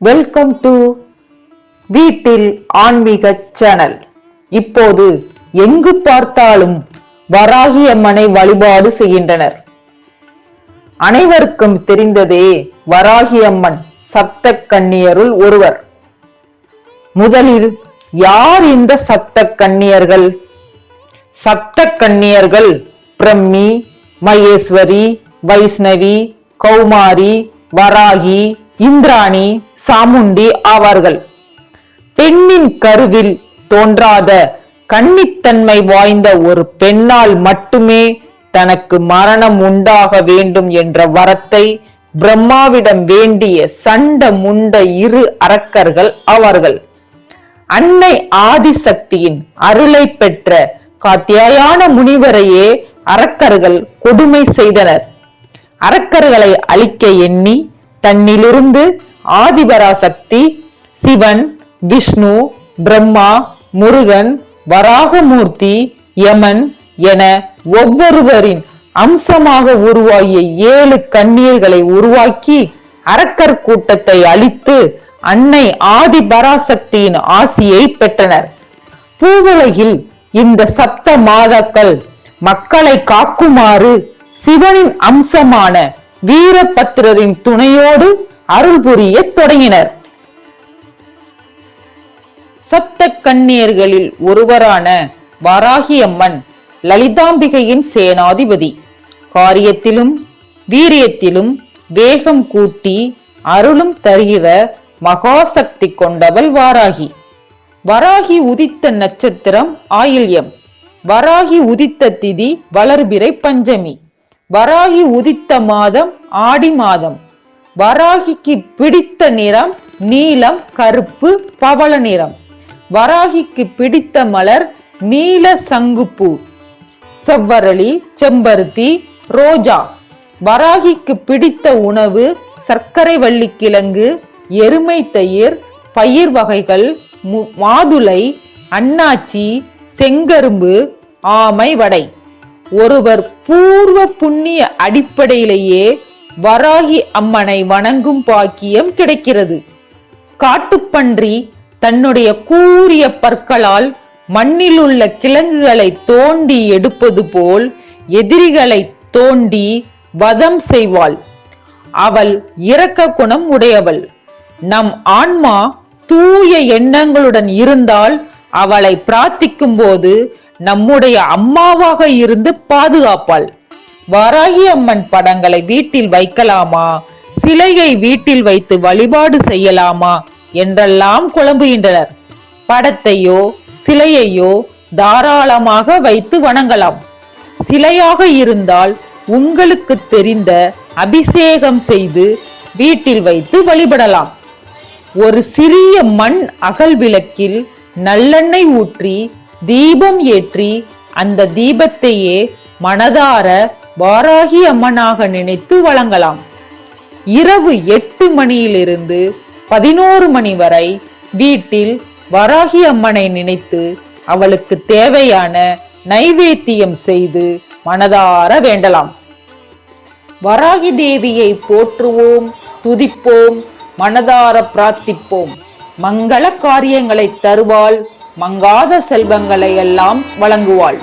Welcome to வீட்டில் ஆன்மீக channel இப்போது எங்கு பார்த்தாலும் வராகி அம்மனை வழிபாடு செய்கின்றனர். அனைவருக்கும் தெரிந்ததே வராகி அம்மன் சப்த கன்னியருள் ஒருவர். முதலில் யார் இந்த சப்த கன்னியர்கள் சப்த கன்னியர்கள் பிரம்மி மகேஸ்வரி வைஷ்ணவி கௌமாரி வராகி இந்திராணி சாமுண்டி ஆவார்கள். பெண்ணின் கருவில் தோன்றாத கன்னித்தன்மை வாய்ந்த ஒரு பெண்ணால் மட்டுமே தனக்கு மரணம் உண்டாக வேண்டும் என்ற வரத்தை பிரம்மாவிடம் வேண்டிய சண்ட முண்ட இரு அரக்கர்கள் அவர்கள் அன்னை ஆதிசக்தியின் அருளை பெற்ற காத்தியாயான முனிவரையே அரக்கர்கள் கொடுமை செய்தனர். அரக்கர்களை அழிக்க எண்ணி தன்னிலிருந்து ஆதிபராசக்தி சிவன் விஷ்ணு பிரம்மா முருகன் வராகமூர்த்தி யமன் என ஒவ்வொருவரின் அம்சமாக உருவாகிய ஏழு கண்ணீர்களை உருவாக்கி அரக்கர் கூட்டத்தை அழித்து அன்னை ஆதி பராசக்தியின் ஆசியை பெற்றனர். பூவுலகில் இந்த சப்த மாதாக்கள் மக்களை காக்குமாறு சிவனின் அம்சமான வீரபத்திரரின் துணையோடு அருள் புரிய தொடங்கினர். சப்த கண்ணியர்களில் ஒருவரான வராகி அம்மன் லலிதாம்பிகையின் சேனாதிபதி. காரியத்திலும் வீரியத்திலும் வேகம் கூட்டி அருளும் தருகிற மகாசக்தி கொண்டவள் வாராகி. வராகி உதித்த நட்சத்திரம் ஆயில்யம். வராகி உதித்த திதி வளர்பிறை பஞ்சமி. வராகி உதித்த மாதம் ஆடி மாதம். வராகிக்கு பிடித்த நிறம் நீலம் கருப்பு பவள நிறம். வராகிக்கு பிடித்த மலர் நீல சங்குப்பூ. செவ்வரளி செம்பருத்தி ரோஜா. வராகிக்கு பிடித்த உணவு சர்க்கரை வள்ளிக்கிழங்கு எருமை தயிர் பயிர் வகைகள் மு- மாதுளை அன்னாச்சி செங்கரும்பு ஆமை வடை. ஒருவர் பூர்வ புண்ணிய அடிப்படையிலேயே வராகி அம்மனை வணங்கும் பாக்கியம் கிடைக்கிறது. காட்டுப்பன்றி தன்னுடைய கூரிய பற்களால் மண்ணில் உள்ள கிழங்குகளை தோண்டி எடுப்பது போல் எதிரிகளை தோண்டி வதம் செய்வாள். அவள் இரக்க குணம் உடையவள். நம் ஆன்மா தூய எண்ணங்களுடன் இருந்தால் அவளை பிரார்த்திக்கும் போது நம்முடைய அம்மாவாக இருந்து பாதுகாப்பாள். வராகி அம்மன் படங்களை வீட்டில் வைக்கலாமா? சிலையை வீட்டில் வைத்து வழிபாடு செய்யலாமா? என்றெல்லாம் குழம்புகின்றனர். படத்தையோ சிலையையோ தாராளமாக வைத்து வணங்கலாம். சிலையாக இருந்தால் உங்களுக்கு தெரிந்த அபிஷேகம் செய்து வீட்டில் வைத்து வழிபடலாம். ஒரு சிறிய மண் அகல் விளக்கில் நல்லெண்ணெய் ஊற்றி தீபம் ஏற்றி அந்த தீபத்தையே மனதார வாராகி அம்மனாக நினைத்து வழங்கலாம். இரவு எட்டு மணியிலிருந்து பதினோரு மணி வரை வீட்டில் வராகி அம்மனை நினைத்து அவளுக்கு தேவையான நைவேத்தியம் செய்து மனதார வேண்டலாம். வராகி தேவியை போற்றுவோம் துதிப்போம் மனதார பிரார்த்திப்போம். மங்கள காரியங்களை தருவாள் மங்காத செல்வங்களை எல்லாம் வழங்குவாள்.